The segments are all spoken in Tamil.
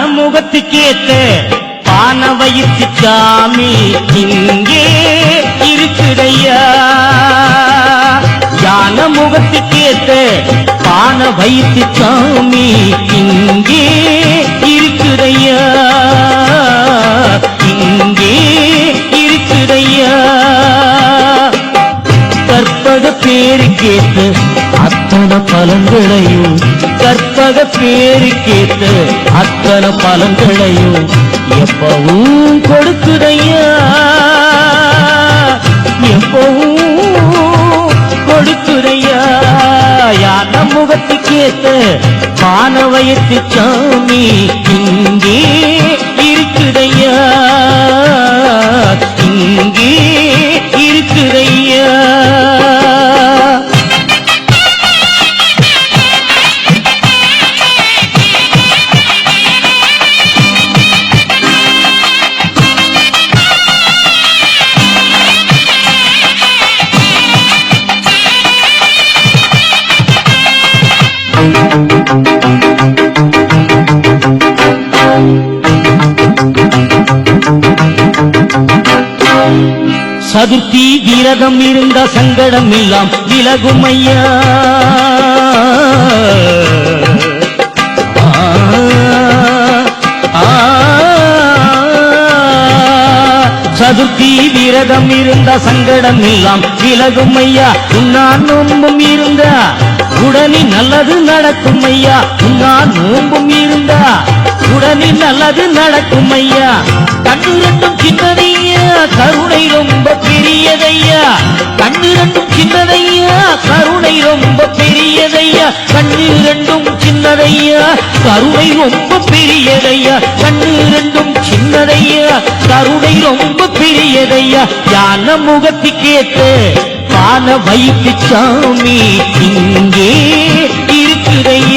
முகத்துக்கேத்த பான வயிற்று சாமி இங்கே இருக்குதையா? யான முகத்துக்கேத்த பான வயிற்று சாமி இங்கே இருக்குதையா? இங்கே இருக்குதையா? கற்பக பேரு கேட்டு அத்தனை பலன்களையும் கற்பக பேரு கேட்டு அத்தனை பலன்களையும் எப்பவும் கொடுக்குதையா? எப்பவும் கொடுக்குதையா? யான முகத்துக்கேத்த மானவயத்து சாமி இங்கே சதுர்த்தி விரதம் இருந்த சங்கடம் எல்லாம் விலகும் ஐயா சதுர்த்தி விரதம் இருந்த சங்கடம் எல்லாம் விலகும் ஐயா உன்னா நோம்பும் இருந்தா. உடனே நல்லது நடக்கும் ஐயா உன்னா நோம்பும் இருந்தா. உடனே நல்லது நடக்கும் ஐயா. கண்ணு ரெண்டும் சின்னதையா கருணை ரொம்ப பெரியதையா. கண்ணு ரெண்டும் சின்னதையா கருணை ரொம்ப பெரியதையா. கண்ணு ரெண்டும் சின்னதையா கருணை ரொம்ப பெரியதையா. கண்ணு ரெண்டும் சின்னதையா கருணை ரொம்ப பெரியதையா. யான முகத்துக்கேத்து பான வைத்து சாமி இங்கே இருக்குதையா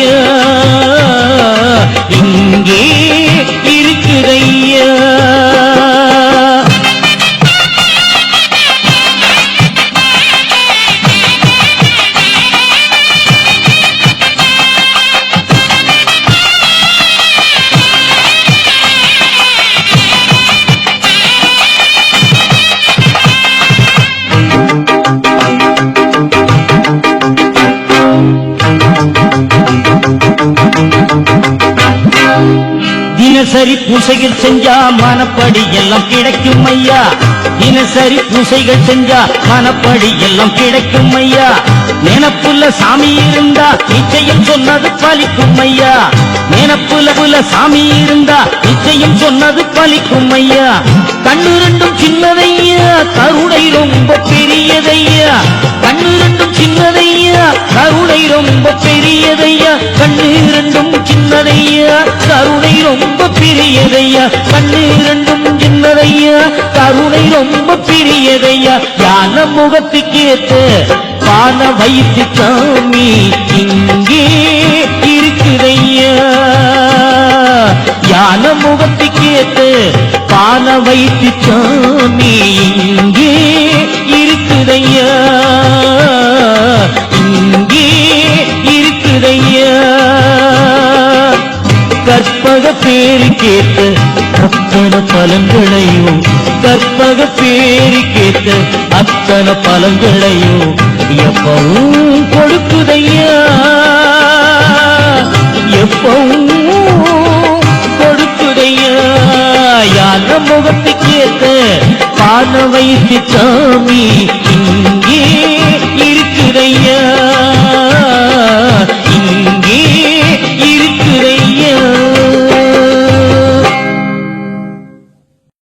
தினசரி பூசைகள் செஞ்சா மனப்படி எல்லாம் கிடைக்கும் ஐயா தினசரி பூசைகள் செஞ்சா மனப்படி எல்லாம் கிடைக்கும் ஐயா நினப்புல சாமி இருந்தா நிச்சயம் சொன்னது பலிக்கும் ஐயா நினப்புல புல சாமி இருந்தா நிச்சயம் சொன்னது பலிக்கும் ஐயா கண்ணு ரெண்டும் சின்னதையா கருணை ரொம்ப பெரியதையா? சின்னதையா? கருணை ரொம்ப பெரியதையா? கண்ணு ரெண்டும் சின்னதையா? கருணை ரொம்ப பெரியதையா? கண்ணு ரெண்டும் சின்னதையா? கருணை ரொம்ப பெரியதையா? யான முகத்துக்கேத்து பான வயிற்று சாமி இங்கே இருக்குதையா? யான முகத்துக்கேத்து பான வயிற்று சாமி கற்பக பேரு கேட்டு அத்தனை பலன்களையும் கற்பக பேரு கேட்டு அத்தனை பலன்களையும் எப்பவும் கொடுக்குதையா? எப்பவும் கொடுக்குதையா? யான முகத்தை கேட்ட பான வைத்து சாமி இங்கே இருக்குதையா?